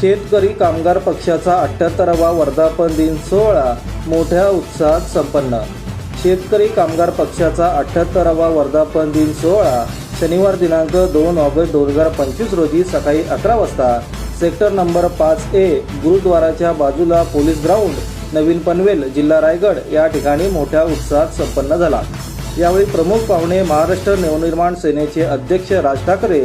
शेतकरी कामगार पक्षाचा अठ्ठ्याहत्तरावा वर्धापन दिन सोहळा मोठ्या उत्साहात संपन्न. शेतकरी कामगार पक्षाचा अठ्ठ्याहत्तरावा वर्धापन दिन सोहळा शनिवार दिनांक दोन ऑगस्ट दोन हजार पंचवीस रोजी सकाळी अकरा वाजता. सेक्टर नंबर पाच ए गुरुद्वाराच्या बाजूला पोलीस ग्राउंड नवीन पनवेल जिल्हा रायगड या ठिकाणी मोठ्या उत्साहात संपन्न झाला. यावेळी प्रमुख पाहुणे महाराष्ट्र नवनिर्माण सेनेचे अध्यक्ष राज ठाकरे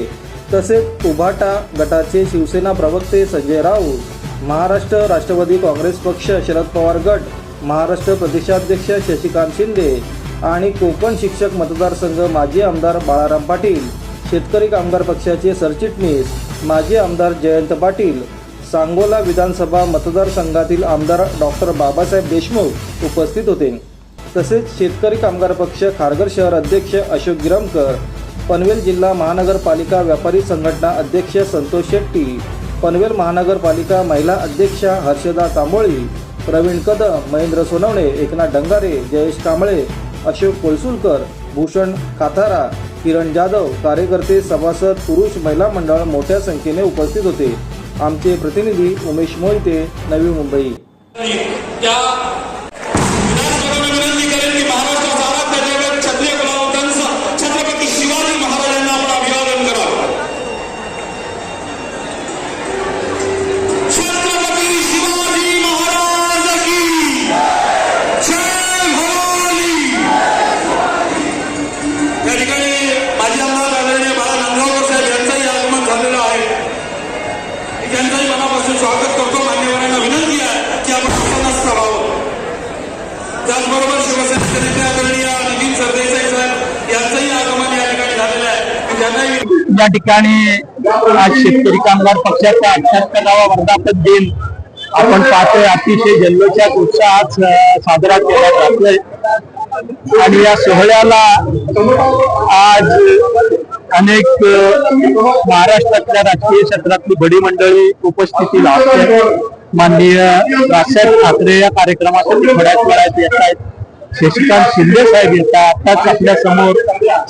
तसेच उभाटा गटाचे शिवसेना प्रवक्ते संजय राऊत महाराष्ट्र राष्ट्रवादी काँग्रेस पक्ष शरद पवार गट महाराष्ट्र प्रदेशाध्यक्ष शशिकांत शिंदे आणि कोकण शिक्षक मतदारसंघ माजी आमदार बाळाराम पाटील शेतकरी कामगार पक्षाचे सरचिटणीस माजी आमदार जयंत पाटील सांगोला विधानसभा मतदारसंघातील आमदार डॉक्टर बाबासाहेब देशमुख उपस्थित होते. तसेच शेतकरी कामगार पक्ष खारघर शहर अध्यक्ष अशोक गिरमकर पनवेल जिल्हा महानगरपालिका व्यापारी संघटना अध्यक्ष संतोष शेट्टी पनवेल महानगरपालिका महिला अध्यक्षा हर्षदा तांबोळी प्रवीण कदम महेंद्र सोनवणे एकनाथ डंगारे जयेश कांबळे अशोक कोलसुलकर भूषण काथारा किरण जाधव कार्यकर्ते सभासद पुरुष महिला मंडळ मोठ्या संख्येने उपस्थित होते. आमचे प्रतिनिधी उमेश मोहिते नवी मुंबई. त्यांचंही मनापासून स्वागत करतो. मान्यवरांना विनंती आहे की आपण आपणच करावं त्याचबरोबर शिवसेनेचे नेते आदरणीय नितीन सरदेसाई साहेब यांचंही आगमन या ठिकाणी झालेलं आहे. त्यांनाही या ठिकाणी आज शेतकरी कामगार पक्षाचा अठ्याहत्तरावा वर्धापन दिन आपण पाहतोय. अतिशय जल्लोषात उत्साहात साजरा केला जातोय. आणि या सोहळ्याला आज अनेक महाराष्ट्रातल्या राजकीय क्षेत्रातली बडी मंडळी उपस्थिती लावते माननीय राजसाहेब ठाकरे या कार्यक्रमासाठी थोड्याच वेळात येत आहेत. शशिकांत शिंदे साहेब येतात आताच आपल्यासमोर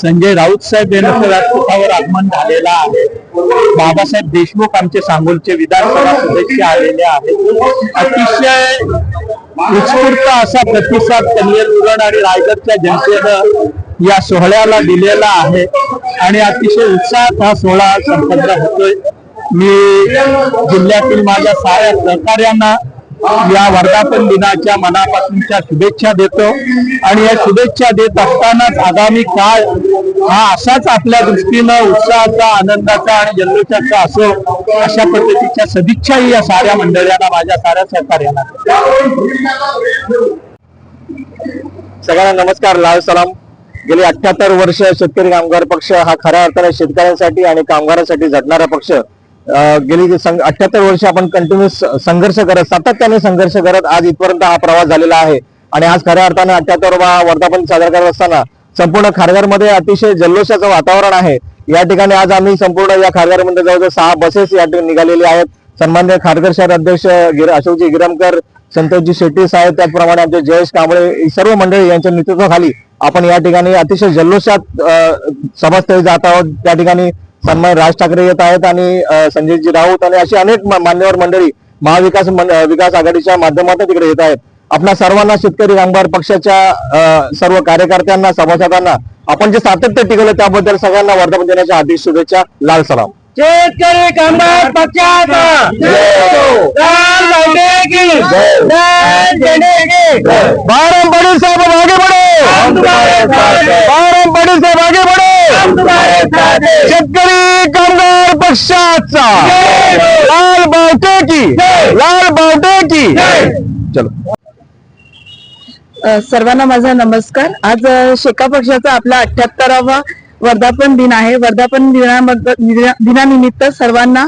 संजय राऊत साहेब यांचं व्यासपीठावर आगमन झालेलं आहे. बाबासाहेब देशमुख आमचे सांगोलचे विधानसभा सदस्य आलेले आहेत. अतिशय उत्स्फूर्त असा प्रतिसाद कन्हेर उरण आणि रायगडच्या जनतेनं या सोहळ्याला दिलेला आहे. आणि अतिशय उत्साहात हा सोहळा संपन्न होतोय. मी जिल्ह्यातील माझ्या साऱ्या सहकार्यांना या वर्धापन दिनाच्या मनापासूनच्या शुभेच्छा देतो. आणि या शुभेच्छा देत असतानाच आगामी काळ हा असाच आपल्या दृष्टीनं उत्साहाचा आनंदाचा आणि जल्लोषाचा असो अशा पद्धतीच्या सदिच्छाही या साऱ्या मंडळांना माझ्या साऱ्या सहकार्यांना सगळ्यांना नमस्कार लाल सलाम. गेली अठ्याहत्तर वर्ष शेतकरी कामगार पक्ष हा खऱ्या अर्थाने शेतकऱ्यांसाठी आणि कामगारांसाठी झटणारा पक्ष. गेली अठ्याहत्तर वर्ष आपण कंटिन्युअस संघर्ष करत सातत्याने संघर्ष करत आज इथपर्यंत हा प्रवास झालेला आहे. आणि आज खऱ्या अर्थाने अठ्याहत्तर वर्धापन साजरा करत असताना संपूर्ण खारघरमध्ये अतिशय जल्लोषाचं वातावरण आहे. या ठिकाणी आज आम्ही संपूर्ण या खारघरमध्ये जवळजवळ सहा बसेस या ठिकाणी निघालेले आहेत. सन्मान्य खारघर शहर अध्यक्ष गिर- अशोकजी गिरमकर संतोषजी शेट्टी साहेब त्याचप्रमाणे आमचे जयेश कांबळे सर्व मंडळी यांच्या नेतृत्वाखाली आपण या ठिकाणी अतिशय जल्लोषात सभास्थळी जात आहोत. त्या ठिकाणी सन्मान राज ठाकरे येत आहेत आणि संजयजी राऊत आणि अशी अनेक मान्यवर मंडळी महाविकास विकास आघाडीच्या माध्यमातून तिकडे येत आहेत. आपल्या सर्वांना शेतकरी कामगार पक्षाच्या सर्व कार्यकर्त्यांना सभासदांना आपण जे सातत्य टिकवलं त्याबद्दल सगळ्यांना वर्धापन देण्याच्या हार्दिक शुभेच्छा. लाल सलाम. शेतकरी कामगार पक्षाचा. बारम बड़ी साहब अब आगे बढ़ो बारम बड़ी साहब आगे बढ़ो शेतकरी कामगार पक्षाचा. लाल बावटे की. लाल बावटे की. चलो. सर्वांना माझा नमस्कार. आज शेका पक्षाचा आपला अठ्याहत्तरावा वर्धापन दिन आहे. वर्धापन दिनानिमित्त सर्वांना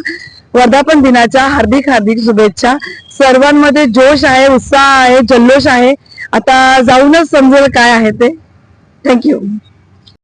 वर्धापन दिनाच्या हार्दिक हार्दिक शुभेच्छा. सर्वांमध्ये जोश आहे उत्साह आहे जल्लोष आहे. आता जाऊनच समजेल काय आहे ते. थँक्यू